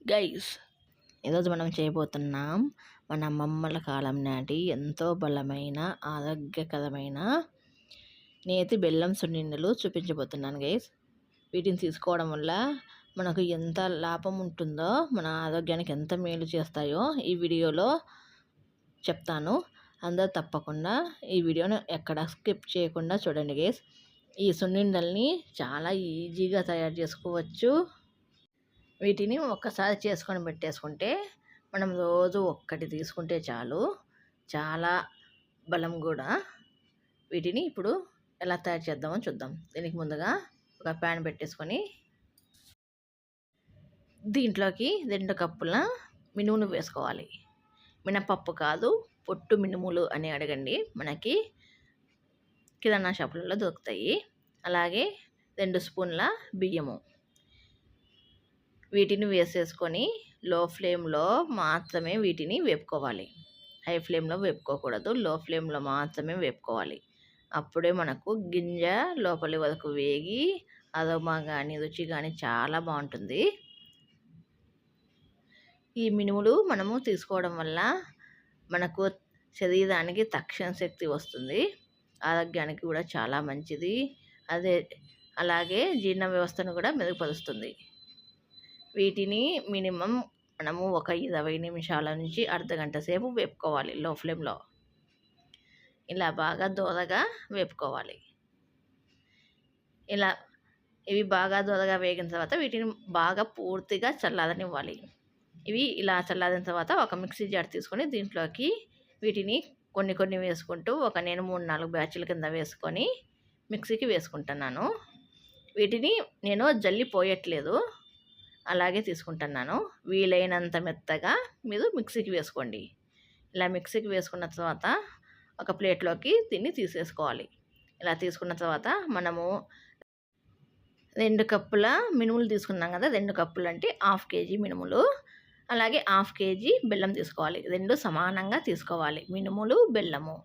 Guys ఈరోజు మనం చేయబోతున్నాం మన అమ్మమ్మల కాలం నాటి ఎంతో బలమైన ఆరోగ్యకరమైన నేతి బెల్లం సున్నిండలు చూపించబోతున్నాను గైస్. వీటిని తీసుకోవడం వల్ల మనకు ఎంత లాభం ఉంటుందో మన ఆరోగ్యానికి ఎంత మేలు చేస్తాయో ఈ వీడియోలో చెప్తాను. అందరూ తప్పకుండా ఈ వీడియోను ఎక్కడ స్కిప్ చేయకుండా చూడండి గైస్. ఈ సున్నిండల్ని చాలా ఈజీగా తయారు చేసుకోవచ్చు. వీటిని ఒక్కసారి చేసుకొని పెట్టేసుకుంటే మనం రోజు ఒక్కటి తీసుకుంటే చాలు. చాలా బలం కూడా. వీటిని ఇప్పుడు ఎలా తయారు చేద్దామో చూద్దాం. దీనికి ముందుగా ఒక ప్యాన్ పెట్టేసుకొని దీంట్లోకి రెండు కప్పుల మినుములు వేసుకోవాలి. మినపప్పు కాదు పొట్టు మినుములు అని అడగండి. మనకి కిరాణా షాపులలో దొరుకుతాయి. అలాగే రెండు స్పూన్ల బియ్యము. వీటిని వేసేసుకొని లో ఫ్లేమ్లో మాత్రమే వీటిని వేపుకోవాలి. హై ఫ్లేమ్లో వేపుకోకూడదు. లో ఫ్లేమ్లో మాత్రమే వేపుకోవాలి. అప్పుడే మనకు గింజ లోపలి వరకు వేగి అదోమా కానీ రుచి కానీ చాలా బాగుంటుంది. ఈ మినుములు మనము తీసుకోవడం వల్ల మనకు శరీరానికి తక్షణ శక్తి వస్తుంది. ఆరోగ్యానికి కూడా చాలా మంచిది. అదే అలాగే జీర్ణ వ్యవస్థను కూడా మెరుగుపరుస్తుంది. వీటిని మినిమం మనము ఒక ఇరవై నిమిషాల నుంచి అర్ధగంట సేపు వేపుకోవాలి లో ఫ్లేమ్లో. ఇలా బాగా దోరగా వేపుకోవాలి. ఇలా ఇవి బాగా దోరగా వేగిన తర్వాత వీటిని బాగా పూర్తిగా చల్లారనివ్వాలి. ఇవి ఇలా చల్లారిన తర్వాత ఒక మిక్సీ జార్ తీసుకొని దీంట్లోకి వీటిని కొన్ని కొన్ని వేసుకుంటూ ఒక నేను మూడు నాలుగు బ్యాచ్ల కింద వేసుకొని మిక్సీకి వేసుకుంటున్నాను. వీటిని నేను జల్లి పోయట్లేదు అలాగే తీసుకుంటున్నాను. వీలైనంత మెత్తగా మీరు మిక్సీకి వేసుకోండి. ఇలా మిక్సీకి వేసుకున్న తర్వాత ఒక ప్లేట్లోకి దీన్ని తీసేసుకోవాలి. ఇలా తీసుకున్న తర్వాత మనము రెండు కప్పుల మినుములు తీసుకున్నాం కదా రెండు కప్పులు అంటే హాఫ్ కేజీ మినుములు. అలాగే హాఫ్ కేజీ బెల్లం తీసుకోవాలి. రెండు సమానంగా తీసుకోవాలి. మినుములు బెల్లము.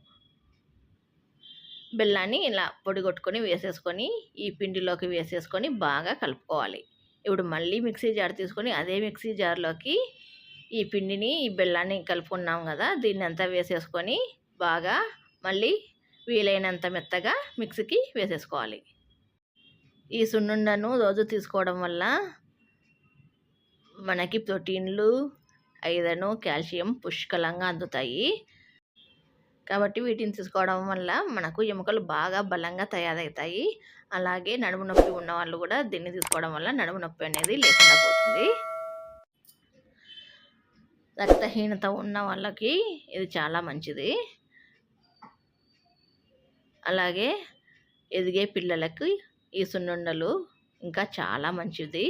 బెల్లాన్ని ఇలా పొడి కొట్టుకొని వేసేసుకొని ఈ పిండిలోకి వేసేసుకొని బాగా కలుపుకోవాలి. ఇప్పుడు మళ్ళీ మిక్సీ జార్ తీసుకొని అదే మిక్సీ జార్లోకి ఈ పిండిని ఈ బెల్లాన్ని కలుపుకున్నాం కదా దీన్ని అంతా వేసేసుకొని బాగా మళ్ళీ వీలైనంత మెత్తగా మిక్సీకి వేసేసుకోవాలి. ఈ సున్నుండను రోజు తీసుకోవడం వల్ల మనకి ప్రోటీన్లు ఐరన్ కాల్షియం పుష్కలంగా అందుతాయి. కాబట్టి వీటిని తీసుకోవడం వల్ల మనకు ఎముకలు బాగా బలంగా తయారవుతాయి. అలాగే నడుము నొప్పి ఉన్న వాళ్ళు కూడా దీన్ని తీసుకోవడం వల్ల నడుము నొప్పి అనేది లేకుండా పోతుంది. రక్తహీనత ఉన్న వాళ్ళకి ఇది చాలా మంచిది. అలాగే ఎదిగే పిల్లలకి ఈ సున్నుండలు ఇంకా చాలా మంచిది.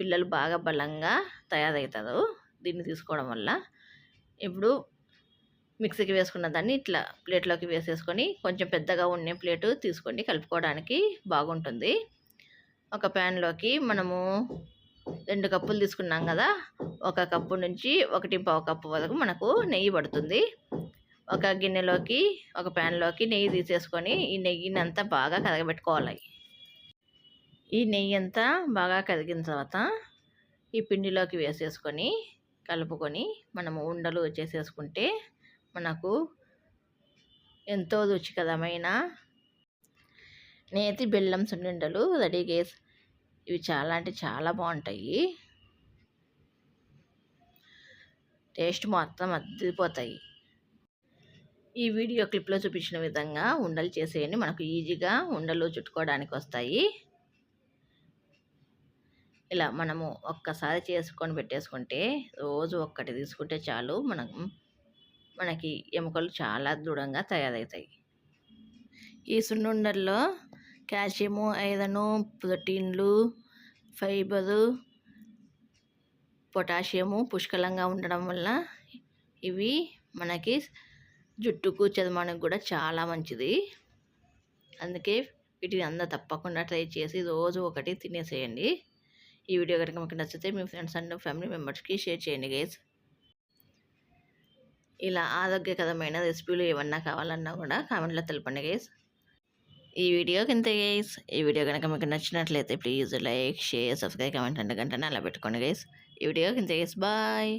పిల్లలు బాగా బలంగా తయారవుతారు. దీన్ని తీసుకోవడం వల్ల ఇప్పుడు మిక్సీకి వేసుకున్న దాన్ని ఇట్లా ప్లేట్లోకి వేసేసుకొని కొంచెం పెద్దగా ఉండే ప్లేటు తీసుకోండి కలుపుకోవడానికి బాగుంటుంది. ఒక ప్యాన్లోకి మనము రెండు కప్పులు తీసుకున్నాం కదా ఒక కప్పు నుంచి ఒకటి పావు కప్పు వరకు మనకు నెయ్యి పడుతుంది. ఒక గిన్నెలోకి ఒక ప్యాన్లోకి నెయ్యి తీసేసుకొని ఈ నెయ్యిని అంతా బాగా కరగబెట్టుకోవాలి. ఈ నెయ్యి అంతా బాగా కరిగిన తర్వాత ఈ పిండిలోకి వేసేసుకొని కలుపుకొని మనము ఉండలు చేసేసుకుంటే మనకు ఎంతో రుచికరమైన నేతి బెల్లం సున్నుండలు రెడీ చేసి ఇవి చాలా అంటే చాలా బాగుంటాయి. టేస్ట్ మొత్తం అద్దిపోతాయి ఈ వీడియో క్లిప్లో చూపించిన విధంగా ఉండలు చేసేయండి. మనకు ఈజీగా ఉండలు చుట్టుకోవడానికి వస్తాయి. ఇలా మనము ఒక్కసారి చేసుకొని పెట్టేసుకుంటే రోజు ఒక్కటి తీసుకుంటే చాలు. మనం మనకి ఎముకలు చాలా దృఢంగా తయారవుతాయి. ఈ సున్నుండల్లో కాల్షియము ఐరను ప్రోటీన్లు ఫైబరు పొటాషియము పుష్కలంగా ఉండడం వల్ల ఇవి మనకి జుట్టుకు చర్మానికి కూడా చాలా మంచిది. అందుకే వీటిని అందరూ తప్పకుండా ట్రై చేసి రోజు ఒకటి తినేసేయండి. ఈ వీడియో కనుక మీకు నచ్చితే మీ ఫ్రెండ్స్ అండ్ ఫ్యామిలీ మెంబర్స్కి షేర్ చేయండి గైస్. ఇలా ఆరోగ్యకరమైన రెసిపీలు ఏమన్నా కావాలన్నా కూడా కామెంట్లో తెలపండి గైస్ ఈ వీడియో కింద గైస్ ఈ వీడియో కనుక మీకు నచ్చినట్లయితే please like share subscribe comment అంటే గంటనే అలా పెట్టుకోండి గైస్ ఈ వీడియో కింద గైస్ బాయ్